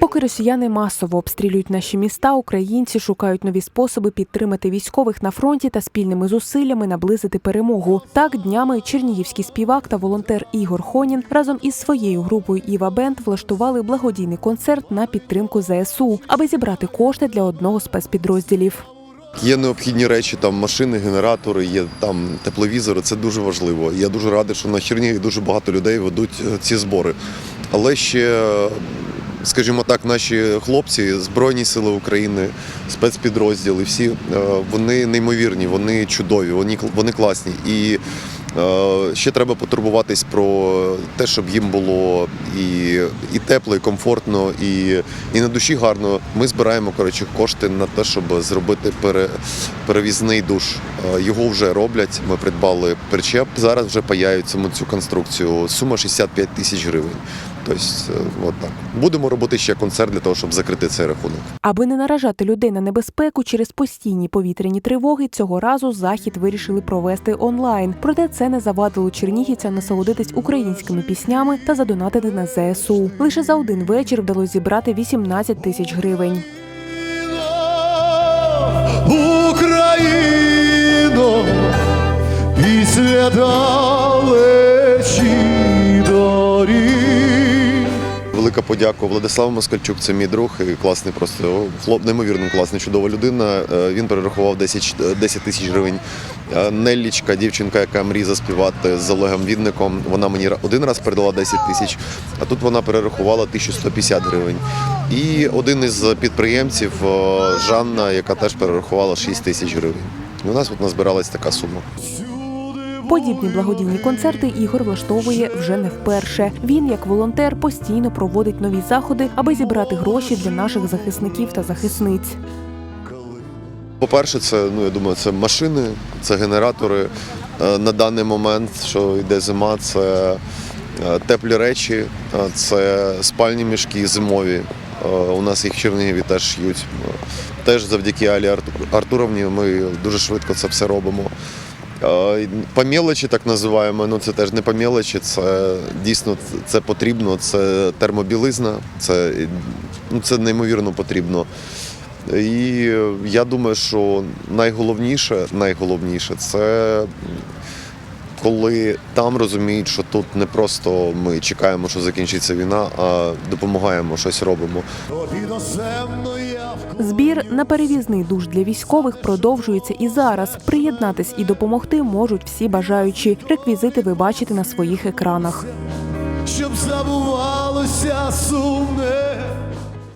Поки росіяни масово обстрілюють наші міста, українці шукають нові способи підтримати військових на фронті та спільними зусиллями наблизити перемогу. Так днями чернігівський співак та волонтер Ігор Хонін разом із своєю групою Іва Бенд влаштували благодійний концерт на підтримку ЗСУ, аби зібрати кошти для одного з спецпідрозділів. Є необхідні речі, там машини, генератори, є там тепловізори. Це дуже важливо. Я дуже радий, що на Чернігові дуже багато людей ведуть е, ці збори. Але ще, скажімо так, наші хлопці, Збройні Сили України, спецпідрозділи, всі е, вони неймовірні, вони чудові, вони, вони класні. І е, ще треба потурбуватись про те, щоб їм було і, і тепло, і комфортно, і, і на душі гарно. Ми збираємо коротше, кошти на те, щоб зробити пере, перевізний душ. Е, Його вже роблять. Ми придбали причеп. Зараз вже паяють цю конструкцію. Сума 65 тисяч гривень. Тобто, е, от так. Будемо робити ще концерт для того, щоб закрити цей рахунок. Аби не наражати людей на небезпеку через постійні повітряні тривоги, цього разу захід вирішили провести онлайн. Проте це не завадило чернігівцям насолодитись українськими піснями та задонатити на ЗСУ. Лише за один вечір вдалося зібрати 18 тисяч гривень. Україно, після далечі Велика подяка Владиславу Москальчук, це мій друг класний просто хлоп, неймовірно класний, чудова людина. Е, Він перерахував 10, 10 тисяч гривень. Е, Неллічка, дівчинка, яка мріє заспівати з Олегом Відником, вона мені один раз передала 10 тисяч, а тут вона перерахувала 1150 гривень. І один із підприємців е, Жанна, яка теж перерахувала 6 тисяч гривень. І у нас от назбиралась така сума. Подібні благодійні концерти Ігор влаштовує вже не вперше. Він, як волонтер, постійно проводить нові заходи, аби зібрати гроші для наших захисників та захисниць. По-перше, це ну я думаю, це машини, це генератори. Е, На даний момент, що йде зима, це е, теплі речі, е, це спальні мішки зимові. У нас їх в Чернігові теж ш'ють. Е, Теж завдяки Алі Арту- Артуровні ми дуже швидко це все робимо. Е, По мелочі так називаємо, ну це теж не по мелочі, це дійсно це потрібно, це термобілизна, це, ну, це неймовірно потрібно. І я думаю, що найголовніше, найголовніше це коли там розуміють, що тут не просто ми чекаємо, що закінчиться війна, а допомагаємо, щось робимо. Збір на перевізний душ для військових продовжується і зараз. Приєднатись і допомогти можуть всі бажаючі. Реквізити ви бачите на своїх екранах. щоб забувалося сумне